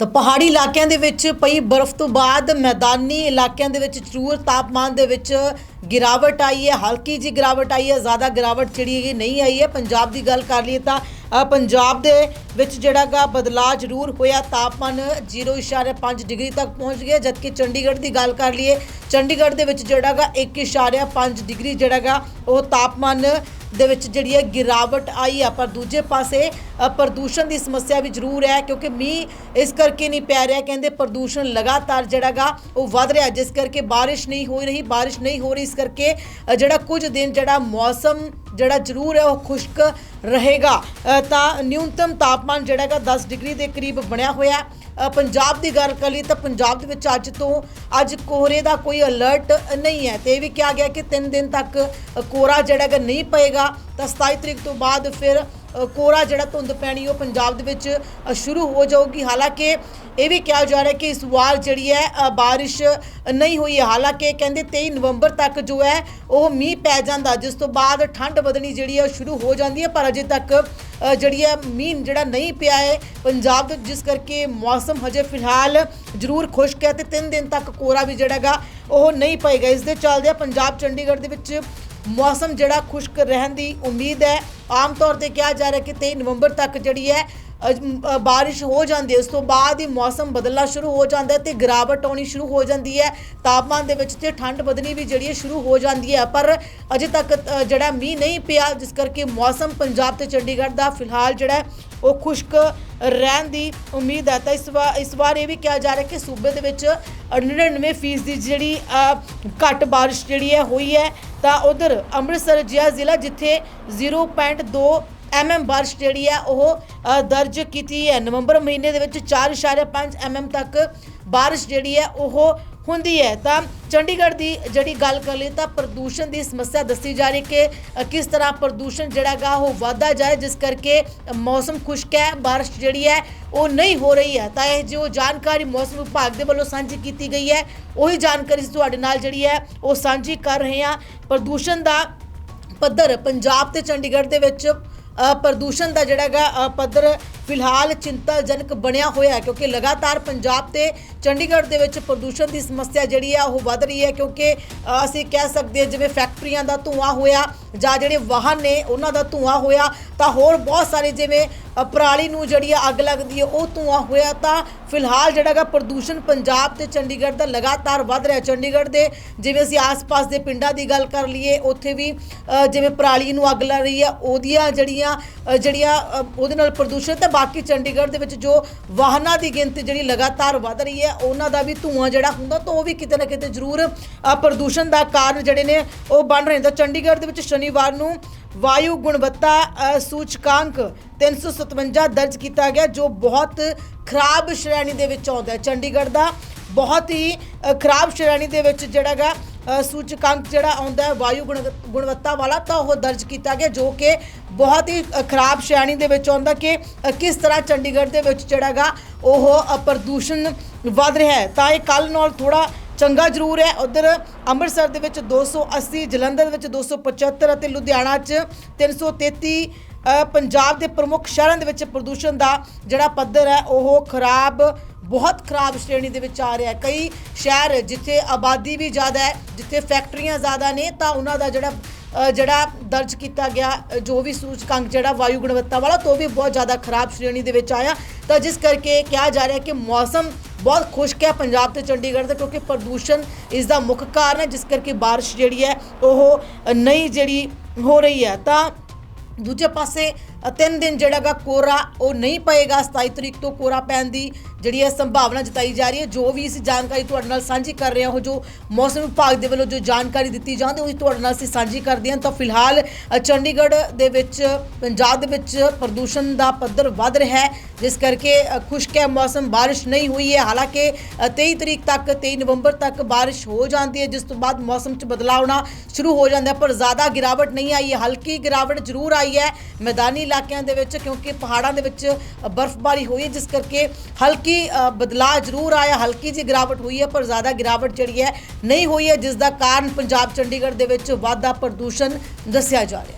ਤਾਂ ਪਹਾੜੀ ਇਲਾਕਿਆਂ ਦੇ ਵਿੱਚ ਪਈ ਬਰਫ਼ ਤੋਂ ਬਾਅਦ ਮੈਦਾਨੀ ਇਲਾਕਿਆਂ ਦੇ ਵਿੱਚ ਜ਼ਰੂਰ ਤਾਪਮਾਨ ਦੇ ਵਿੱਚ ਗਿਰਾਵਟ ਆਈ ਹੈ। ਹਲਕੀ ਜੀ ਗਿਰਾਵਟ ਆਈ ਹੈ, ਜ਼ਿਆਦਾ ਗਿਰਾਵਟ ਜਿਹੜੀ ਹੈਗੀ ਨਹੀਂ ਆਈ ਹੈ। ਪੰਜਾਬ ਦੀ ਗੱਲ ਕਰ ਲਈਏ ਤਾਂ ਅ, ਪੰਜਾਬ ਦੇ ਵਿੱਚ ਜਿਹੜਾ ਗਾ ਬਦਲਾਅ ਜ਼ਰੂਰ ਹੋਇਆ ਤਾਪਮਾਨ 0.5 ਡਿਗਰੀ ਤੱਕ ਪਹੁੰਚ ਗਿਆ ਜਦਕਿ ਚੰਡੀਗੜ੍ਹ ਦੀ ਗੱਲ ਕਰ ਲਈਏ ਚੰਡੀਗੜ੍ਹ ਦੇ ਵਿੱਚ ਜਿਹੜਾ ਗਾ 1.5 ਡਿਗਰੀ ਜਿਹੜਾ ਗਾ ਉਹ ਤਾਪਮਾਨ ਦੇ ਵਿੱਚ ਜਿਹੜੀ ਹੈ ਗਿਰਾਵਟ ਆਈ ਆ। ਪਰ ਦੂਜੇ ਪਾਸੇ ਅ, ਪ੍ਰਦੂਸ਼ਣ ਦੀ ਸਮੱਸਿਆ ਵੀ ਜ਼ਰੂਰ ਹੈ ਕਿਉਂਕਿ ਮੀਂਹ ਇਸ ਕਰਕੇ ਨਹੀਂ ਪੈ ਰਿਹਾ ਕਹਿੰਦੇ ਪ੍ਰਦੂਸ਼ਣ ਲਗਾਤਾਰ ਜਿਹੜਾ ਗਾ ਉਹ ਵੱਧ ਰਿਹਾ। ਜਿਸ ਕਰਕੇ ਬਾਰਿਸ਼ ਨਹੀਂ ਹੋ ਰਹੀ ਬਾਰਿਸ਼ ਨਹੀਂ ਹੋ ਰਹੀ ਇਸ ਕਰਕੇ ਅ, ਜਿਹੜਾ ਕੁਝ ਦਿਨ ਜਿਹੜਾ ਮੌਸਮ ਜਿਹੜਾ ਜ਼ਰੂਰ ਹੈ, ਉਹ ਖੁਸ਼ਕ ਰਹੇਗਾ। ਤਾਂ ਨਿਊਨਤਮ ਤਾਪਮਾਨ ਜਿਹੜਾ ਹੈਗਾ 10 ਡਿਗਰੀ ਦੇ ਕਰੀਬ ਬਣਿਆ ਹੋਇਆ ਪੰਜਾਬ ਦੀ ਗੱਲ ਕਰ ਕਰੀਏ ਤਾਂ ਪੰਜਾਬ ਦੇ ਵਿੱਚ ਅੱਜ ਤੋਂ, ਅੱਜ ਕੋਹਰੇ ਦਾ ਕੋਈ ਅਲਰਟ ਨਹੀਂ ਹੈ। ਤੇ ਇਹ ਵੀ ਕਿਹਾ ਗਿਆ ਕਿ 3 ਦਿਨ ਤੱਕ ਕੋਹਰਾ ਜਿਹੜਾ ਹੈਗਾ ਨਹੀਂ ਪਏਗਾ। ਤਾਂ 27 ਤਰੀਕ ਤੋਂ ਬਾਅਦ ਫਿਰ ਅ, ਕੋਹਰਾ ਜਿਹੜਾ ਧੁੰਦ ਪੈਣੀ ਉਹ ਪੰਜਾਬ ਦੇ ਵਿੱਚ ਸ਼ੁਰੂ ਹੋ ਜਾਊਗੀ। ਹਾਲਾਂਕਿ ਇਹ ਵੀ ਕਿਹਾ ਜਾ ਰਿਹਾ ਕਿ ਇਸ ਵਾਰ ਜਿਹੜੀ ਹੈ ਬਾਰਿਸ਼ ਨਹੀਂ ਹੋਈ ਹੈ। ਹਾਲਾਂਕਿ ਕਹਿੰਦੇ 23 ਨਵੰਬਰ ਤੱਕ ਜੋ ਹੈ ਉਹ ਮੀਂਹ ਪੈ ਜਾਂਦਾ। ਜਿਸ ਤੋਂ ਬਾਅਦ ਠੰਡ ਵਧਣੀ ਜਿਹੜੀ ਹੈ ਸ਼ੁਰੂ ਹੋ ਜਾਂਦੀ ਹੈ। ਪਰ ਅਜੇ ਤੱਕ ਜਿਹੜੀ ਹੈ ਮੀਂਹ ਜਿਹੜਾ ਨਹੀਂ ਪਿਆ ਹੈ ਪੰਜਾਬ ਦੇ ਜਿਸ ਕਰਕੇ ਮੌਸਮ ਹਜੇ ਫਿਲਹਾਲ ਜ਼ਰੂਰ ਖੁਸ਼ਕ ਹੈ ਤੇ 3 ਦਿਨ ਤੱਕ ਕੋਰਾ ਵੀ ਜਿਹੜਾ ਹੈਗਾ ਉਹ ਨਹੀਂ ਪਏਗਾ। ਇਸ ਦੇ ਚੱਲਦੇ ਪੰਜਾਬ ਚੰਡੀਗੜ੍ਹ ਦੇ ਵਿੱਚ ਮੌਸਮ ਜਿਹੜਾ ਖੁਸ਼ਕ ਰਹਿਣ ਦੀ ਉਮੀਦ ਹੈ। ਆਮ ਤੌਰ ਤੇ ਕਿਹਾ ਜਾ ਰਿਹਾ ਕਿ 23 ਨਵੰਬਰ ਤੱਕ ਜਿਹੜੀ ਹੈ ਅਜ- ਬਾਰਿਸ਼ ਹੋ ਜਾਂਦੀ ਹੈ, ਉਸ ਤੋਂ ਬਾਅਦ ਹੀ ਮੌਸਮ ਬਦਲਣਾ ਸ਼ੁਰੂ ਹੋ ਜਾਂਦਾ ਹੈ ਤੇ ਗਿਰਾਵਟ ਆਉਣੀ ਸ਼ੁਰੂ ਹੋ ਜਾਂਦੀ ਹੈ। ਤਾਪਮਾਨ ਦੇ ਵਿੱਚ ਤੇ ਠੰਡ ਵਧਣੀ ਵੀ ਜਿਹੜੀ ਹੈ ਸ਼ੁਰੂ ਹੋ ਜਾਂਦੀ ਹੈ। ਪਰ ਅਜੇ ਤੱਕ ਜਿਹੜਾ ਮੀਂਹ ਨਹੀਂ ਪਿਆ, ਜਿਸ ਕਰਕੇ ਮੌਸਮ ਪੰਜਾਬ ਤੇ ਚੰਡੀਗੜ੍ਹ ਦਾ ਫਿਲਹਾਲ ਜਿਹੜਾ ਉਹ ਖੁਸ਼ਕ ਰਹਿਣ ਦੀ ਉਮੀਦ ਹੈ। ਤਾਂ ਇਸ ਵਾਰ ਇਸ ਵਾਰ ਇਹ ਵੀ ਕਿਹਾ ਜਾ ਰਿਹਾ ਕਿ ਸੂਬੇ ਦੇ ਵਿੱਚ 99% ਦੀ ਜਿਹੜੀ ਘੱਟ ਬਾਰਿਸ਼ ਜਿਹੜੀ ਹੈ ਹੋਈ ਹੈ, ਤਾਂ ਉਧਰ ਅੰਮ੍ਰਿਤਸਰ ਜਿਹਾ ਜ਼ਿਲ੍ਹਾ ਜਿੱਥੇ 0.2 ਐਮਐਮ ਬਾਰਿਸ਼ ਜਿਹੜੀ ਹੈ ਉਹ ਦਰਜ ਕੀਤੀ ਹੈ। ਨਵੰਬਰ ਮਹੀਨੇ ਦੇ ਵਿੱਚ 4.5 ਐਮਐਮ ਤੱਕ ਬਾਰਿਸ਼ ਜਿਹੜੀ ਹੈ ਉਹ ਹੁੰਦੀ ਹੈ। ਤਾਂ ਚੰਡੀਗੜ੍ਹ ਦੀ ਜਿਹੜੀ ਗੱਲ ਕਰ ਲਈ ਤਾਂ ਪ੍ਰਦੂਸ਼ਣ ਦੀ ਸਮੱਸਿਆ ਦੱਸੀ ਜਾ ਰਹੀ ਕਿ ਕਿਸ ਤਰ੍ਹਾਂ ਪ੍ਰਦੂਸ਼ਣ ਜਿਹੜਾ ਗਾ ਉਹ ਵਧਦਾ ਜਾਏ, ਜਿਸ ਕਰਕੇ ਮੌਸਮ ਖੁਸ਼ਕ ਹੈ, ਬਾਰਿਸ਼ ਜਿਹੜੀ ਹੈ ਉਹ ਨਹੀਂ ਹੋ ਰਹੀ ਹੈ। ਤਾਂ ਇਹ ਜੋ ਜਾਣਕਾਰੀ ਮੌਸਮ ਵਿਭਾਗ ਦੇ ਵੱਲੋਂ ਸਾਂਝੀ ਕੀਤੀ ਗਈ ਹੈ, ਉਹੀ ਜਾਣਕਾਰੀ ਤੁਹਾਡੇ ਨਾਲ ਜਿਹੜੀ ਹੈ ਉਹ ਸਾਂਝੀ ਕਰ ਰਹੇ ਹਾਂ। ਪ੍ਰਦੂਸ਼ਣ ਦਾ ਪੱਧਰ ਪੰਜਾਬ ਤੇ ਚੰਡੀਗੜ੍ਹ ਦੇ ਵਿੱਚ ਪ੍ਰਦੂਸ਼ਣ ਦਾ ਜਿਹੜਾ ਹੈਗਾ ਪੱਧਰ ਫਿਲਹਾਲ ਚਿੰਤਾਜਨਕ ਬਣਿਆ ਹੋਇਆ ਹੈ, ਕਿਉਂਕਿ ਲਗਾਤਾਰ ਪੰਜਾਬ ਤੇ ਚੰਡੀਗੜ੍ਹ ਦੇ ਵਿੱਚ ਪ੍ਰਦੂਸ਼ਣ ਦੀ ਸਮੱਸਿਆ ਜਿਹੜੀ ਆ ਉਹ ਵੱਧ ਰਹੀ ਹੈ, ਕਿਉਂਕਿ ਅਸੀਂ ਕਹਿ ਸਕਦੇ ਹਾਂ, ਜਿਵੇਂ ਫੈਕਟਰੀਆਂ ਦਾ ਧੂਆਂ ਹੋਇਆ ਜਾਂ ਜਿਹੜੇ ਵਾਹਨ ਨੇ, ਉਹਨਾਂ ਦਾ ਧੂਆਂ ਹੋਇਆ, ਤਾਂ ਹੋਰ ਬਹੁਤ ਸਾਰੇ ਜਿਵੇਂ ਪਰਾਲੀ ਨੂੰ ਜਿਹੜੀ ਆ ਅੱਗ ਲੱਗਦੀ ਹੈ, ਉਹ ਧੂਆਂ ਹੋਇਆ ਤਾਂ ਫਿਲਹਾਲ ਜਿਹੜਾ ਹੈਗਾ ਪ੍ਰਦੂਸ਼ਣ ਪੰਜਾਬ ਤੇ ਚੰਡੀਗੜ੍ਹ ਦਾ ਲਗਾਤਾਰ ਵੱਧ ਰਿਹਾ ਚੰਡੀਗੜ੍ਹ ਦੇ ਜਿਵੇਂ ਅਸੀਂ ਆਸ-ਪਾਸ ਦੇ ਪਿੰਡਾਂ ਦੀ ਗੱਲ ਕਰ ਲਈਏ, ਉੱਥੇ ਵੀ ਜਿਵੇਂ ਪਰਾਲੀ ਨੂੰ ਅੱਗ ਲੱਗ ਰਹੀ ਹੈ, ਉਹਦੀਆਂ ਜਿਹੜੀਆਂ ਜਿਹੜੀਆਂ ਉਹਦੇ ਨਾਲ ਪ੍ਰਦੂਸ਼ਣ ਤੇ ਬਾਕੀ ਚੰਡੀਗੜ੍ਹ ਦੇ ਵਿੱਚ ਜੋ ਵਾਹਨਾਂ ਦੀ ਗਿਣਤੀ ਜਿਹੜੀ ਲਗਾਤਾਰ ਵੱਧ ਰਹੀ ਹੈ, ਉਹਨਾਂ ਦਾ ਵੀ ਧੂਆਂ ਜਿਹੜਾ ਹੁੰਦਾ ਤਾਂ ਉਹ ਵੀ ਕਿਤੇ ਨਾ ਕਿਤੇ ਜ਼ਰੂਰ ਪ੍ਰਦੂਸ਼ਣ ਦਾ ਕਾਰਨ ਜਿਹੜੇ ਨੇ ਉਹ ਬਣ ਰਹੇ ਨੇ। ਤਾਂ ਚੰਡੀਗੜ੍ਹ ਦੇ ਵਿੱਚ ਸ਼ਨੀਵਾਰ ਨੂੰ ਵਾਯੂ ਗੁਣਵੱਤਾ ਅ, ਸੂਚਕਾਂਕ 357 ਦਰਜ ਕੀਤਾ ਗਿਆ ਜੋ ਬਹੁਤ ਖਰਾਬ ਸ਼੍ਰੇਣੀ ਦੇ ਵਿੱਚ ਆਉਂਦਾ ਹੈ। ਚੰਡੀਗੜ੍ਹ ਦਾ ਬਹੁਤ ਹੀ ਖਰਾਬ ਸ਼੍ਰੇਣੀ ਦੇ ਵਿੱਚ ਜਿਹੜਾ ਗਾ ਸੂਚਕਾਂਕ ਜਿਹੜਾ ਆਉਂਦਾ ਹੈ ਵਾਯੂ ਗੁਣ- ਗੁਣਵੱਤਾ ਵਾਲਾ ਤਾਂ ਉਹ ਦਰਜ ਕੀਤਾ ਗਿਆ ਜੋ ਕਿ ਬਹੁਤ ਹੀ ਖਰਾਬ ਸ਼੍ਰੇਣੀ ਦੇ ਵਿੱਚ ਆਉਂਦਾ ਕਿ ਕਿਸ ਤਰ੍ਹਾਂ ਚੰਡੀਗੜ੍ਹ ਦੇ ਵਿੱਚ ਜਿਹੜਾ ਗਾ ਉਹ ਪ੍ਰਦੂਸ਼ਣ ਵੱਧ ਰਿਹਾ ਹੈ। ਤਾਂ ਇਹ ਕੱਲ ਨਾਲ ਥੋੜਾ ਚੰਗਾ ਜ਼ਰੂਰ ਹੈ। ਉਧਰ ਅੰਮ੍ਰਿਤਸਰ ਦੇ ਵਿੱਚ 280 ਜਲੰਧਰ ਦੇ ਵਿੱਚ 275 ਅਤੇ ਲੁਧਿਆਣਾ 'ਚ 333 ਅ, ਪੰਜਾਬ ਦੇ ਪ੍ਰਮੁੱਖ ਸ਼ਹਿਰਾਂ ਦੇ ਵਿੱਚ ਪ੍ਰਦੂਸ਼ਣ ਦਾ ਜਿਹੜਾ ਪੱਧਰ ਹੈ ਉਹ ਖਰਾਬ ਬਹੁਤ ਖਰਾਬ ਸ਼੍ਰੇਣੀ ਦੇ ਵਿੱਚ ਆ ਰਿਹਾ ਹੈ। ਕਈ ਸ਼ਹਿਰ ਜਿੱਥੇ ਆਬਾਦੀ ਵੀ ਜ਼ਿਆਦਾ ਹੈ ਜਿੱਥੇ ਫੈਕਟਰੀਆਂ ਜ਼ਿਆਦਾ ਨੇ ਤਾਂ ਉਹਨਾਂ ਦਾ ਜਿਹੜਾ ਜਿਹੜਾ ਦਰਜ ਕੀਤਾ ਗਿਆ। ਜੋ ਵੀ ਸੂਚਕਾਂਕ ਜਿਹੜਾ ਵਾਯੂ ਗੁਣਵੱਤਾ ਵਾਲਾ, ਤੋਂ ਵੀ ਬਹੁਤ ਜ਼ਿਆਦਾ ਖਰਾਬ ਸ਼੍ਰੇਣੀ ਦੇ ਵਿੱਚ ਆਇਆ। ਤਾਂ ਜਿਸ ਕਰਕੇ ਕਿਹਾ ਜਾ ਰਿਹਾ ਕਿ ਮੌਸਮ ਬਹੁਤ ਖੁਸ਼ਕ ਹੈ ਪੰਜਾਬ ਤੇ ਚੰਡੀਗੜ੍ਹ ਦਾ, ਕਿਉਂਕਿ ਪ੍ਰਦੂਸ਼ਣ ਇਸ ਦਾ ਮੁੱਖ ਕਾਰਨ ਹੈ, ਜਿਸ ਕਰਕੇ ਬਾਰਿਸ਼ ਜਿਹੜੀ ਹੈ, ਉਹ ਨਹੀਂ ਜਿਹੜੀ ਹੋ ਰਹੀ ਹੈ। ਤਾਂ ਦੂਜੇ ਪਾਸੇ ਤਿੰਨ ਦਿਨ ਜਿਹੜਾ ਗਾ ਕੋਰਾ ਉਹ ਨਹੀਂ ਪਏਗਾ 27 ਤਰੀਕ ਤੋਂ ਕੋਰਾ ਪੈਣ ਦੀ ਜਿਹੜੀ ਹੈ ਸੰਭਾਵਨਾ ਜਤਾਈ ਜਾ ਰਹੀ ਹੈ। ਜੋ ਵੀ ਇਸ ਜਾਣਕਾਰੀ ਤੁਹਾਡੇ ਨਾਲ ਸਾਂਝੀ ਕਰ ਰਹੇ ਹਾਂ ਉਹ ਜੋ ਮੌਸਮ ਵਿਭਾਗ ਦੇ ਵੱਲੋਂ ਜੋ ਜਾਣਕਾਰੀ ਦਿੱਤੀ ਜਾਂਦੀ ਉਹ ਤੁਹਾਡੇ ਨਾਲ ਅਸੀਂ ਸਾਂਝੀ ਕਰਦੇ ਹਾਂ। ਤਾਂ ਫਿਲਹਾਲ ਚੰਡੀਗੜ੍ਹ ਦੇ ਵਿੱਚ ਪੰਜਾਬ ਦੇ ਵਿੱਚ ਪ੍ਰਦੂਸ਼ਣ ਦਾ ਪੱਧਰ ਵੱਧ ਰਿਹਾ ਹੈ ਜਿਸ ਕਰਕੇ ਖੁਸ਼ਕ ਹੈ ਮੌਸਮ ਬਾਰਿਸ਼ ਨਹੀਂ ਹੋਈ ਹੈ। ਹਾਲਾਂਕਿ ਅ, 23 ਤਰੀਕ ਤੱਕ 23 ਨਵੰਬਰ ਤੱਕ ਬਾਰਿਸ਼ ਹੋ ਜਾਂਦੀ ਹੈ ਜਿਸ ਤੋਂ ਬਾਅਦ ਮੌਸਮ 'ਚ ਬਦਲਾਅ ਆਉਣਾ ਸ਼ੁਰੂ ਹੋ ਜਾਂਦਾ ਪਰ ਜ਼ਿਆਦਾ ਗਿਰਾਵਟ ਨਹੀਂ ਆਈ ਹੈ। ਹਲਕੀ ਗਿਰਾਵਟ ਜ਼ਰੂਰ ਆਈ ਹੈ। ਮੈਦਾਨੀ ਇਲਾਕਿਆਂ ਦੇ ਵਿੱਚ, ਕਿਉਂਕਿ ਪਹਾੜਾਂ ਦੇ ਵਿੱਚ ਬਰਫ਼ਬਾਰੀ ਹੋਈ ਹੈ, ਜਿਸ ਕਰਕੇ ਹਲਕੀ ਬਦਲਾਅ ਜ਼ਰੂਰ ਆਇਆ। ਹਲਕੀ ਜਿਹੀ ਗਿਰਾਵਟ ਹੋਈ ਹੈ, ਪਰ ਜ਼ਿਆਦਾ ਗਿਰਾਵਟ ਜਿਹੜੀ ਹੈ, ਨਹੀਂ ਹੋਈ ਹੈ, ਜਿਸ ਦਾ ਕਾਰਨ ਪੰਜਾਬ ਚੰਡੀਗੜ੍ਹ ਦੇ ਵਿੱਚ ਵਾਧਾ ਪ੍ਰਦੂਸ਼ਣ ਦੱਸਿਆ ਜਾ ਰਿਹਾ